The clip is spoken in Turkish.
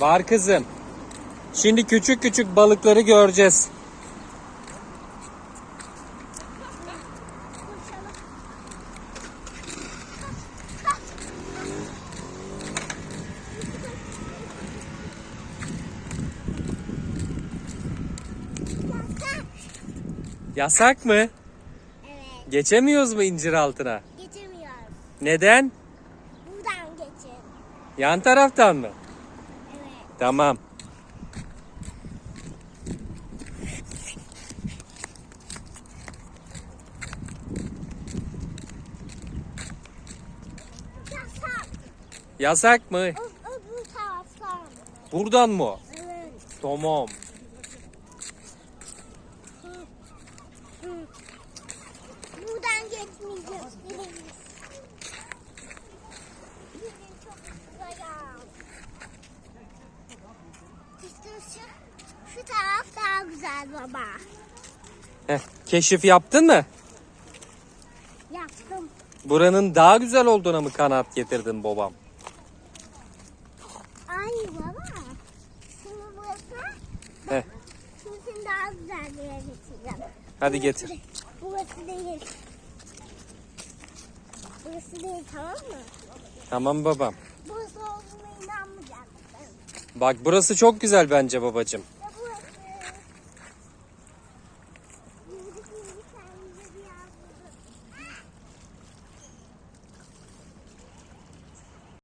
Var kızım. Şimdi küçük küçük balıkları göreceğiz. Yasak mı? Evet. Geçemiyoruz mu incir altına? Geçemiyoruz. Neden? Buradan geçin. Yan taraftan mı? Tamam. Yasak. Mı? Buradan mı? Evet. Tamam. Buradan geçmeyeceğiz. Daha güzel baba. Heh, keşif yaptın mı? Yaptım. Buranın daha güzel olduğuna mı kanaat getirdin babam? Aynı baba. Şimdi burası, Heh, şimdi daha güzel bir yere geçeceğim. hadi getir. Burası değil. Burası değil tamam mı? Tamam babam. Burası olduğuna inanmayacaksın. Bak burası çok güzel bence babacığım. 你猜你的样子。